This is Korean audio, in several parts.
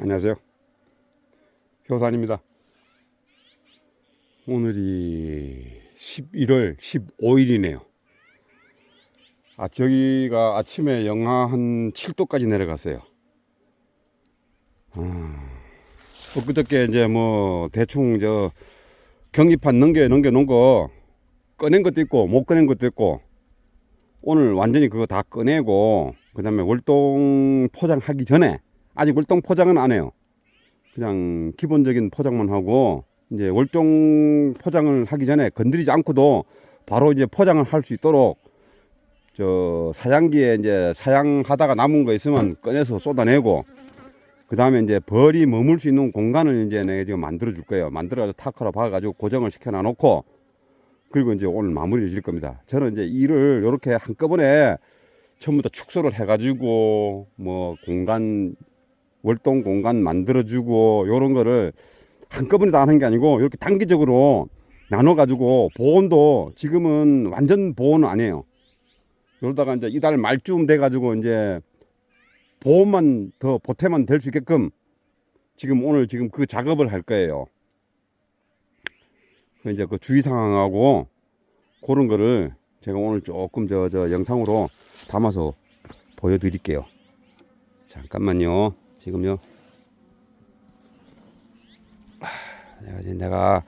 안녕하세요. 효산입니다. 오늘이 11월 15일이네요. 아, 저기가 아침에 영하 한 7도까지 내려갔어요. 아, 엊그저께 이제 뭐 대충 저 경기판 넘겨 넘겨 놓은 거 꺼낸 것도 있고 못 꺼낸 것도 있고 오늘 완전히 그거 다 꺼내고 그 다음에 월동 포장하기 전에 아직 월동 포장은 안 해요. 그냥 기본적인 포장만 하고 이제 월동 포장을 하기 전에 건드리지 않고도 바로 이제 포장을 할 수 있도록 저 사양기에 이제 사양하다가 남은 거 있으면 꺼내서 쏟아내고 그 다음에 이제 벌이 머물 수 있는 공간을 이제 내가 지금 만들어 줄 거예요. 만들어가지고 타커로 박아가지고 고정을 시켜 놔놓고 그리고 이제 오늘 마무리를 질 겁니다. 저는 이제 일을 이렇게 한꺼번에 처음부터 축소를 해가지고 뭐 공간 월동 공간 만들어주고 요런 거를 한꺼번에 다 하는 게 아니고 이렇게 단기적으로 나눠가지고 보온도 지금은 완전 보온은 아니에요. 이러다가 이제 이달 말쯤 돼가지고 이제 보온만 더 보태만 될 수 있게끔 지금 오늘 지금 그 작업을 할 거예요. 그 이제 그 주의 상황하고 그런 거를 제가 오늘 조금 저 저 영상으로 담아서 보여드릴게요. 잠깐만요. 지금요. 아, 내가 이제 내가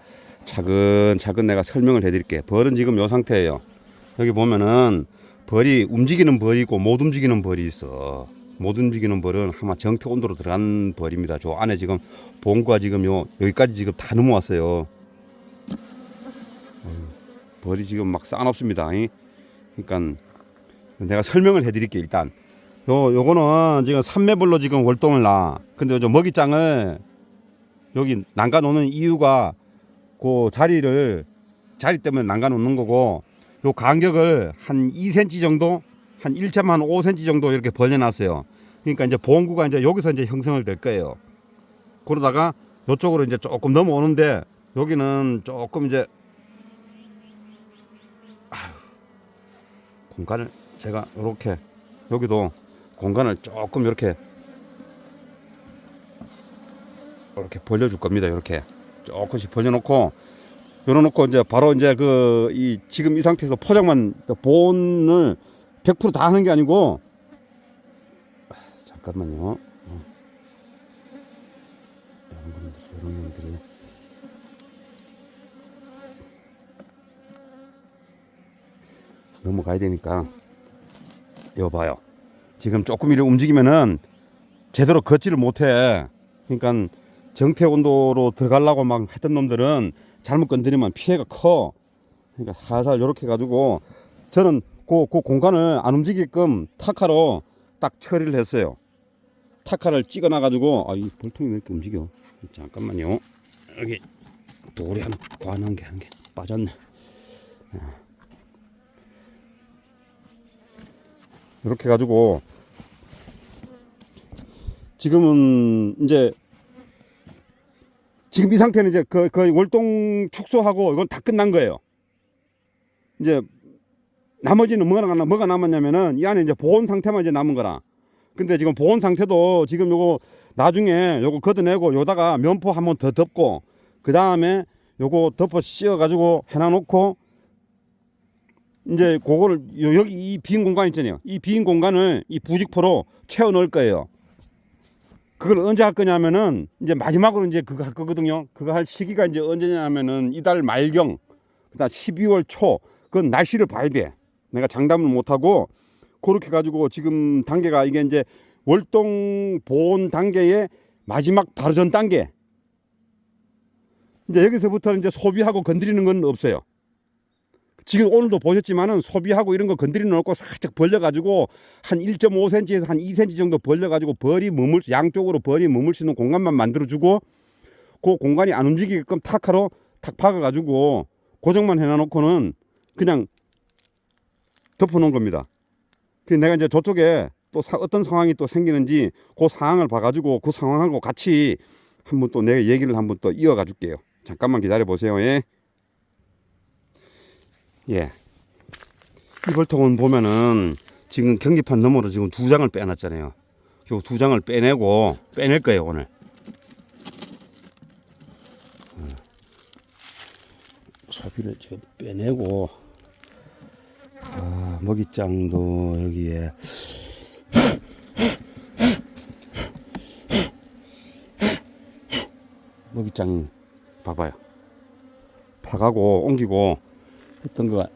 차근차근 내가 설명을 해드릴게. 벌은 지금 요 상태예요. 여기 보면은 벌이 움직이는 벌이 있고 못 움직이는 벌이 있어. 못 움직이는 벌은 아마 정태 온도로 들어간 벌입니다. 저 안에 지금 본과 지금 요 여기까지 지금 다 넘어왔어요. 음, 벌이 지금 막 싸놓습니다. 그러니까 내가 설명을 해드릴게 일단. 요 요거는 지금 삼매벌로 지금 월동을 나. 근데 저 먹이장을 여기 난가 놓는 이유가 그 자리를 자리 때문에 난가 놓는 거고 요 간격을 한 2cm 정도 한 1.5cm 정도 이렇게 벌려놨어요. 그러니까 이제 보온구가 이제 여기서 이제 형성을 될 거예요. 그러다가 이쪽으로 이제 조금 넘어오는데 여기는 조금 이제 아휴, 공간을 제가 이렇게 여기도 공간을 조금 이렇게 이렇게 벌려줄 겁니다. 이렇게 조금씩 벌려놓고 열어놓고 이제 바로 이제 그 이 지금 이 상태에서 포장만 보온을 100%다 하는 게 아니고 아, 잠깐만요. 어. 넘어가야 되니까 이거 봐요. 지금 조금 이렇게 움직이면은 제대로 걷지를 못해. 그러니까 정태 온도로 들어가려고 막 했던 놈들은 잘못 건드리면 피해가 커. 그러니까 살살 이렇게 가지고 저는 그, 그 공간을 안 움직이게끔 타카로 딱 처리를 했어요. 타카를 찍어놔 가지고 아 이 볼통이 왜 이렇게 움직여? 잠깐만요. 여기 돌이 하나 관한 게 한 개 빠졌네. 이렇게 가지고 지금은 이제 지금 이 상태는 이제 그 거의 월동 축소하고 이건 다 끝난 거예요. 이제 나머지는 뭐가 남 뭐가 남았냐면은 이 안에 이제 보온 상태만 이제 남은 거라. 근데 지금 보온 상태도 지금 요거 나중에 요거 걷어내고 요다가 면포 한번 더 덮고 그 다음에 요거 덮어 씌워 가지고 해놔 놓고 이제 그거를 요- 여기 이 빈 공간 있잖아요. 이 빈 공간을 이 부직포로 채워 넣을 거예요. 그걸 언제 할 거냐면은 이제 마지막으로 이제 그거 할 거거든요. 그거 할 시기가 이제 언제냐면은 이달 말경, 그다음 12월 초. 그건 날씨를 봐야 돼. 내가 장담을 못 하고 그렇게 가지고 지금 단계가 이게 이제 월동 보온 단계의 마지막 바로 전 단계. 이제 여기서부터는 이제 소비하고 건드리는 건 없어요. 지금 오늘도 보셨지만은 소비하고 이런 거 건드리는 놓고 살짝 벌려가지고 한 1.5cm에서 한 2cm 정도 벌려가지고 벌이 머물 수 양쪽으로 벌이 머물 수 있는 공간만 만들어주고 그 공간이 안 움직이게끔 타카로 탁 박아가지고 고정만 해놔놓고는 그냥 덮어놓은 겁니다. 그 내가 이제 저쪽에 또 사- 어떤 상황이 또 생기는지 그 상황을 봐가지고 그 상황하고 같이 한번 또 내가 얘기를 한번 또 이어가 줄게요. 잠깐만 기다려 보세요. 예. 예. 이 벌통은 보면은 지금 경기판 너머로 지금 두 장을 빼놨잖아요. 요 두 장을 빼내고 빼낼 거예요 오늘. 어. 소비를 지금 빼내고 아, 먹이장도 여기에 먹이장 봐봐요. 파가고 옮기고 했던 거가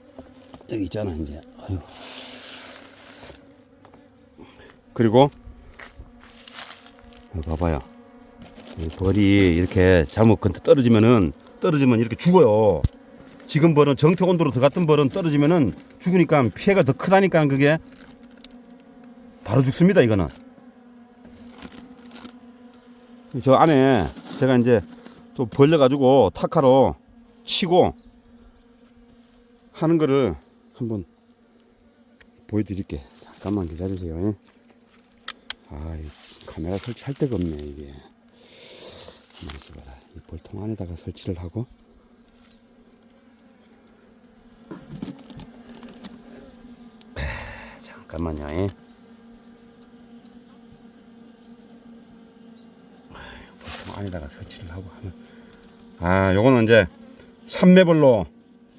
여기 있잖아 이제. 아유. 그리고 여기 봐봐요. 이 벌이 이렇게 잘못 건트 떨어지면은 떨어지면 이렇게 죽어요. 지금 벌은 정태 온도로 들어갔던 벌은 떨어지면은 죽으니까 피해가 더 크다니까 그게 바로 죽습니다 이거는. 저 안에 제가 이제 좀 벌려가지고 타카로 치고 하는 거를 한번 보여드릴게. 잠깐만 기다리세요. 예. 아, 이 카메라 설치할 데가 없네 이게. 이렇게 봐라. 이 볼통 안에다가 설치를 하고. 아, 잠깐만요. 예. 볼통 안에다가 설치를 하고 하면. 아, 요거는 이제 삼매벌로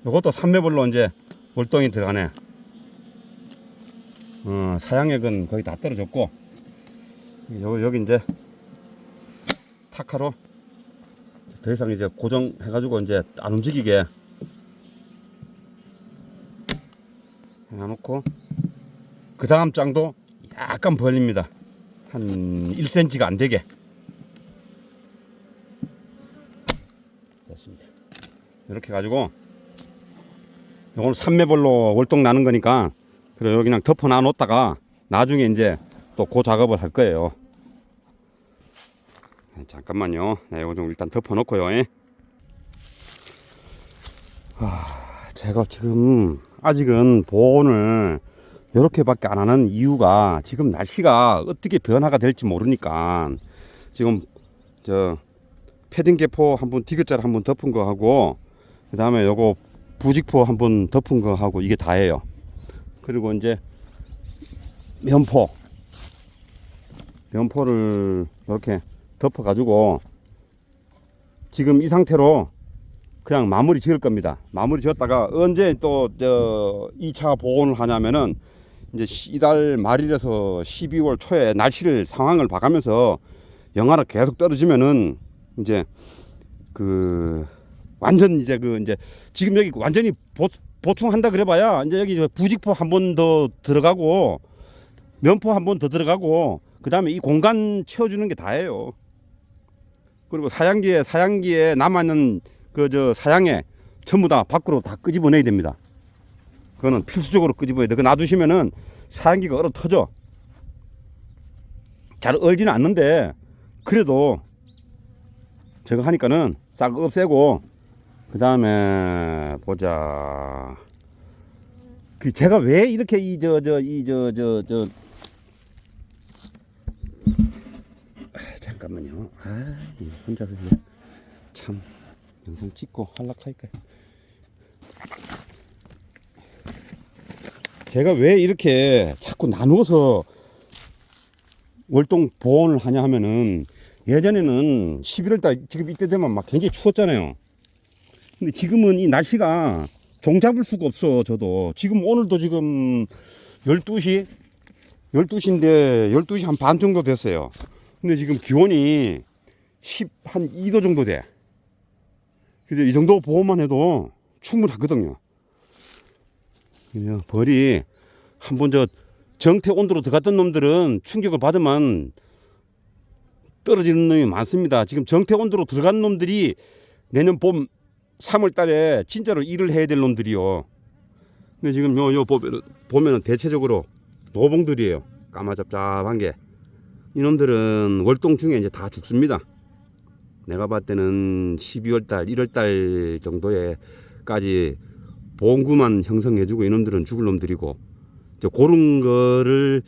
요것도 삼매벌로 이제 월동이 들어가네. 어, 사양액은 거의 다 떨어졌고 요 여기 이제 타카로 더 이상 이제 고정해 가지고 이제 안 움직이게 해놓고 그 다음 장도 약간 벌립니다. 한 1cm가 안 되게 됐습니다. 이렇게 가지고 요걸 삼매벌로 월동 나는 거니까 그래 여기 그냥 덮어 놔 놓다가 나중에 이제 또 그 작업을 할 거예요. 네, 잠깐만요. 네, 이거 좀 일단 덮어 놓고요. 예. 아, 제가 지금 아직은 보온을 이렇게밖에 안 하는 이유가 지금 날씨가 어떻게 변화가 될지 모르니까 지금 저 패딩 개포 한번 디귿자를 한번 덮은 거 하고 그 다음에 요거 부직포 한번 덮은 거 하고 이게 다예요. 그리고 이제 면포 면포를 이렇게 덮어 가지고 지금 이 상태로 그냥 마무리 지을 겁니다. 마무리 지었다가 언제 또 저 2차 보온을 하냐면은 이제 시- 이달 말일에서 12월 초에 날씨를 상황을 봐가면서 영하로 계속 떨어지면은 이제 그 완전 이제 그 이제 지금 여기 완전히 보, 보충한다 그래봐야 이제 여기 저 부직포 한 번 더 들어가고 면포 한 번 더 들어가고 그 다음에 이 공간 채워주는 게 다예요. 그리고 사양기에 사양기에 남아있는 그 저 사양에 전부 다 밖으로 다 끄집어내야 됩니다. 그거는 필수적으로 끄집어야 돼. 그 놔두시면은 사양기가 얼어 터져. 잘 얼지는 않는데 그래도 저거 하니까는 싹 없애고 그 다음에 보자. 그 제가 왜 이렇게 이 저 저 이 저 저 저 잠깐만요. 아, 이 혼자서 참 영상 찍고 할락할까. 제가 왜 이렇게 자꾸 나누어서 월동 보온을 하냐 하면은 예전에는 11월 달 지금 이때 되면 막 굉장히 추웠잖아요. 근데 지금은 이 날씨가 종 잡을 수가 없어 저도 지금 오늘도 지금 12시 12시인데 12시 한 반 정도 됐어요. 근데 지금 기온이 10 한 2도 정도 돼. 그래서 이 정도 보호만 해도 충분하거든요. 그냥 벌이 한 번 저 정태 온도로 들어갔던 놈들은 충격을 받으면 떨어지는 놈이 많습니다. 지금 정태 온도로 들어간 놈들이 내년 봄 3월 달에 진짜로 일을 해야 될 놈들이요. 근데 지금 요, 요 보면은, 보면은 대체적으로 노봉들이에요. 까마잡잡한 게. 이놈들은 월동 중에 이제 다 죽습니다. 내가 봤을 때는 12월 달, 1월 달 정도에까지 보험구만 형성해주고 이놈들은 죽을 놈들이고, 이제 그런 거를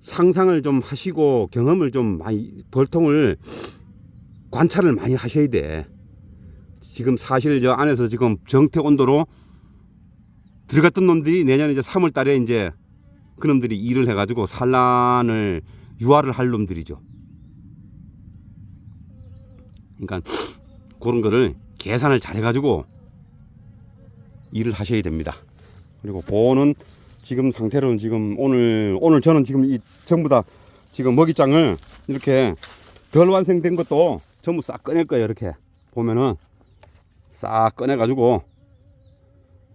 상상을 좀 하시고 경험을 좀 많이, 벌통을 관찰을 많이 하셔야 돼. 지금 사실 저 안에서 지금 정태 온도로 들어갔던 놈들이 내년 이제 3월 달에 이제 그 놈들이 일을 해가지고 산란을 유화를 할 놈들이죠. 그러니까 그런 거를 계산을 잘 해가지고 일을 하셔야 됩니다. 그리고 보는 지금 상태로는 지금 오늘 오늘 저는 지금 이 전부 다 지금 먹이장을 이렇게 덜 완성된 것도 전부 싹 꺼낼 거예요. 이렇게 보면은 싹 꺼내 가지고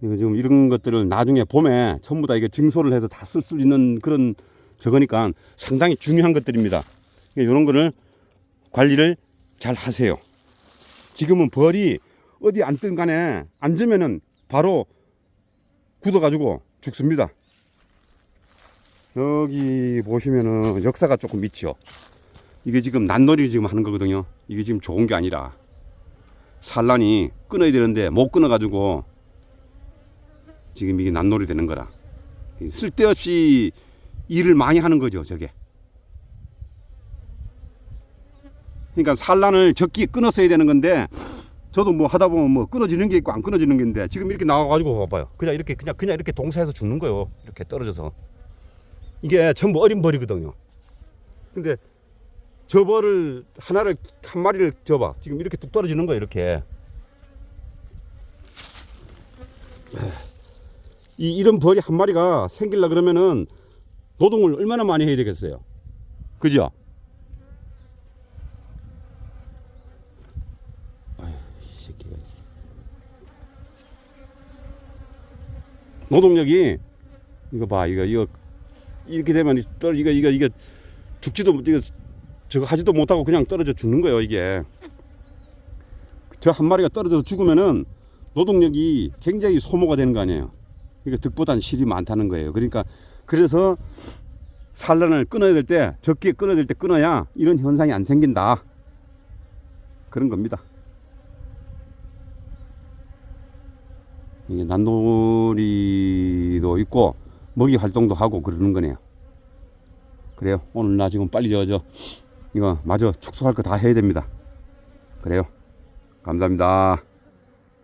이거 지금 이런 것들을 나중에 봄에 전부 다 이게 증소를 해서 다 쓸 수 있는 그런 저거니까 상당히 중요한 것들입니다. 이런 거를 관리를 잘 하세요. 지금은 벌이 어디 앉든 간에 앉으면은 바로 굳어가지고 죽습니다. 여기 보시면은 역사가 조금 있죠. 이게 지금 난놀이 지금 하는 거거든요. 이게 지금 좋은 게 아니라 산란이 끊어야 되는데 못 끊어가지고 지금 이게 난놀이 되는 거라. 쓸데없이 일을 많이 하는 거죠, 저게. 그러니까 산란을 적기에 끊었어야 되는 건데 저도 뭐 하다 보면 뭐 끊어지는 게 있고 안 끊어지는 게 있는데 지금 이렇게 나와가지고 봐봐요. 그냥 이렇게 그냥 그냥 이렇게 동사해서 죽는 거예요. 이렇게 떨어져서 이게 전부 어린 벌이거든요. 근데 저 벌을 하나를 한 마리를 줘봐. 지금 이렇게 뚝 떨어지는 거예요. 이렇게 이 이런 벌이 한 마리가 생길라 그러면은 노동을 얼마나 많이 해야 되겠어요. 그죠? 노동력이 이거 봐 이거 이거 이렇게 되면 떨 이거 이거 이거 죽지도 못 이거 저거 하지도 못하고 그냥 떨어져 죽는 거예요 이게. 저 한 마리가 떨어져서 죽으면은 노동력이 굉장히 소모가 되는 거 아니에요. 그러니까 득보단 실이 많다는 거예요. 그러니까 그래서 산란을 끊어야 될 때 적기에 끊어야 될 때 끊어야 이런 현상이 안 생긴다. 그런 겁니다. 이게 난놀이도 있고 먹이 활동도 하고 그러는 거네요. 그래요. 오늘 나 지금 빨리 저, 저 이거 마저 축소할 거 다 해야 됩니다. 그래요. 감사합니다.